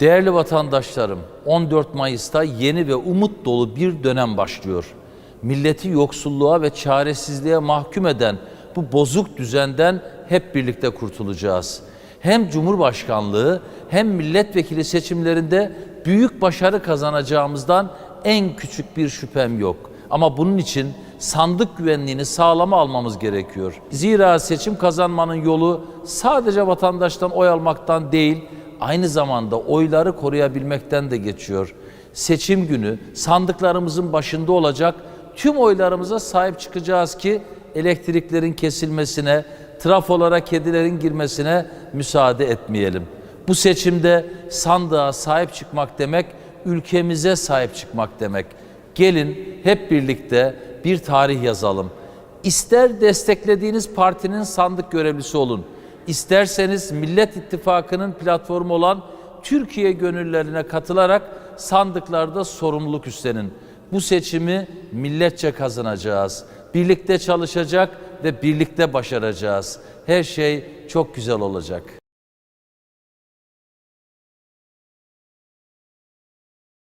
Değerli vatandaşlarım, 14 Mayıs'ta yeni ve umut dolu bir dönem başlıyor. Milleti yoksulluğa ve çaresizliğe mahkum eden bu bozuk düzenden hep birlikte kurtulacağız. Hem Cumhurbaşkanlığı hem milletvekili seçimlerinde büyük başarı kazanacağımızdan en küçük bir şüphem yok. Ama bunun için sandık güvenliğini sağlama almamız gerekiyor. Zira seçim kazanmanın yolu sadece vatandaştan oy almaktan değil, aynı zamanda oyları koruyabilmekten de geçiyor. Seçim günü sandıklarımızın başında olacak tüm oylarımıza sahip çıkacağız ki elektriklerin kesilmesine, trafolara kedilerin girmesine müsaade etmeyelim. Bu seçimde sandığa sahip çıkmak demek, ülkemize sahip çıkmak demek. Gelin hep birlikte bir tarih yazalım. İster desteklediğiniz partinin sandık görevlisi olun. İsterseniz Millet İttifakı'nın platformu olan Türkiye gönüllerine katılarak sandıklarda sorumluluk üstlenin. Bu seçimi milletçe kazanacağız. Birlikte çalışacak ve birlikte başaracağız. Her şey çok güzel olacak.